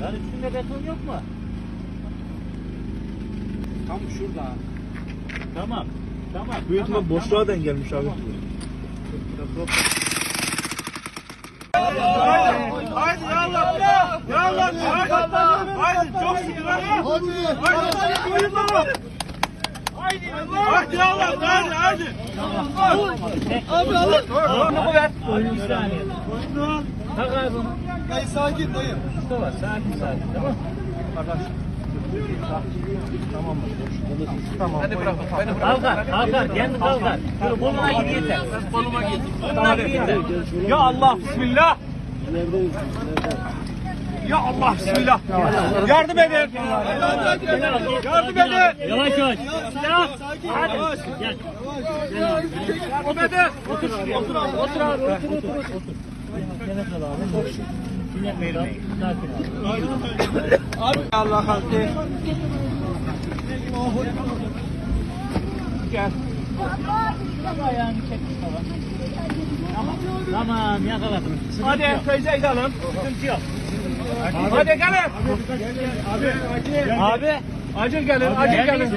Lan üstünde beton yok mu? Tam şurada. Tamam. Tamam. Büyük ihtimal boşluğa denk gelmiş abi. Haydi ya Allah. Ya Allah. Haydi. Haydi çok şükür. Haydi. Haydi. Haydi Haydi Allah. Haydi. Abi alın. Onu ver. Bir saniye. Tak abi. Dayı sakin dayı. Mustafa sakin sakin tamam mı? Hadi bırak. Beni bırak. Kalkar, kalkar, kendi kalkar. Şöyle koluna gir yeter. Koluma git. Koluna gir yeter. Ya Allah bismillah. Ya Allah bismillah. Yardım edin. Yardım edin. Yavaş yavaş. Ya. Hadi. Gel. Edin. Otur otur abi, otur abi, otur, otur, otur. abi. Abi. Sakin. Allah halkı. Gel. Ayağını çek. Tamam. Sıkıntı Hadi de alın. Sıkıntı yok. Hadi gelin. Abi. Abi. Acil gelin. Acil gelin.